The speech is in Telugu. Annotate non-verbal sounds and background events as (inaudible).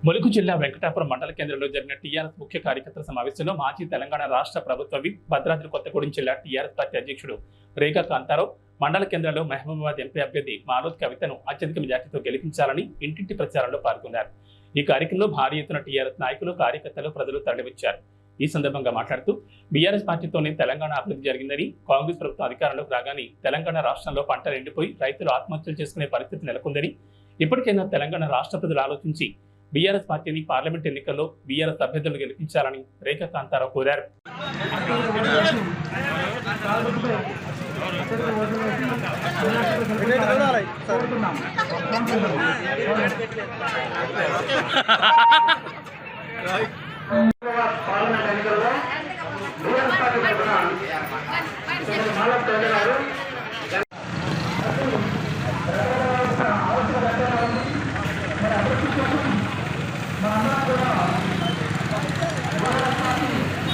ములుగు జిల్లా వెంకటాపురం మండల కేంద్రంలో జరిగిన టీఆర్ఎస్ ముఖ్య కార్యకర్తల సమావేశంలో మాజీ తెలంగాణ రాష్ట్ర ప్రభుత్వ విప్ భద్రాద్రి కొత్తగూడెం జిల్లా టీఆర్ఎస్ పార్టీ అధ్యక్షుడు రేఖా కాంతారావు మండల కేంద్రంలో మహబూబాబాద్ ఎంపీ అభ్యర్థి మాలోద్ కవితను అత్యధిక మెజార్టీతో గెలిపించాలని ఇంటింటి ప్రచారంలో పాల్గొన్నారు. ఈ కార్యక్రమంలో భారీ ఎత్తున టీఆర్ఎస్ నాయకులు కార్యకర్తలు ప్రజలు తరలివచ్చారు. ఈ సందర్భంగా మాట్లాడుతూ బీఆర్ఎస్ పార్టీతోనే తెలంగాణ అభివృద్ధి జరిగిందని కాంగ్రెస్ ప్రభుత్వం అధికారంలోకి రాగానే తెలంగాణ రాష్ట్రంలో పంటలు ఎండిపోయి రైతులు ఆత్మహత్యలు చేసుకునే పరిస్థితి నెలకొందని ఇప్పటికైనా తెలంగాణ రాష్ట్ర ప్రజలు ఆలోచించి బీఆర్ఎస్ పార్టీని పార్లమెంట్ ఎన్నికల్లో బీఆర్ఎస్ అభ్యర్థులు గెలిపించాలని రేఖ కాంతారావు కోరారు. (laughs) (laughs) After all.